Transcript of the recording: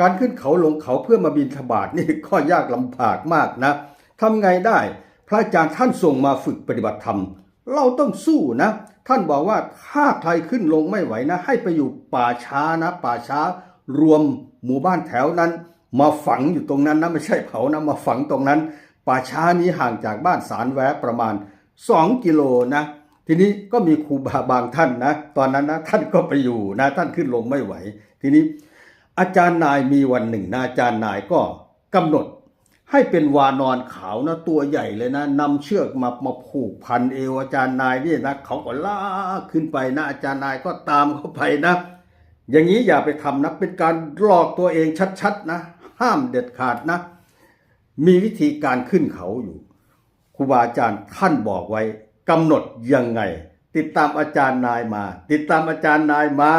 การขึ้นเขาลงเขาเพื่อมาบินทบาทนี่ก็ยากลำบากมากนะทำไงได้ พระอาจารย์ท่านส่งมาฝึกปฏิบัติธรรม เราต้องสู้นะ ท่านบอกว่าถ้าใครขึ้นลงไม่ไหวนะ ให้ไปอยู่ป่าช้านะ ป่าช้ารวมหมู่บ้านแถวนั้น มาฝังอยู่ตรงนั้นนะไม่ใช่เผานะมาฝังตรงนั้น ป่าช้านี้ห่างจากบ้านสารแวะประมาณ 2 กิโลนะทีนี้ก็มีครูบาบางท่านนะ ตอนนั้นนะท่านก็ไปอยู่นะท่านขึ้นลงไม่ไหว ทีนี้ อาจารย์นายมีวันหนึ่งนะอาจารย์นายก็กำหนด ให้เป็นวานอนขาวนะตัวใหญ่เลยนะนำเชือกมามาผูกพันเอวอาจารย์นายนี่นะเขาก็ลากขึ้นไปนะอาจารย์นายก็ตามเข้าไปนะ อย่างนี้อย่าไปทำนะเป็นการหลอกตัวเองชัดๆนะ ห้ามเด็ดขาดนะ มีวิธีการขึ้นเขาอยู่ครูบาอาจารย์ท่านบอกไว้กำหนดยังไง ติดตามอาจารย์นายมา ติดตามอาจารย์นายมา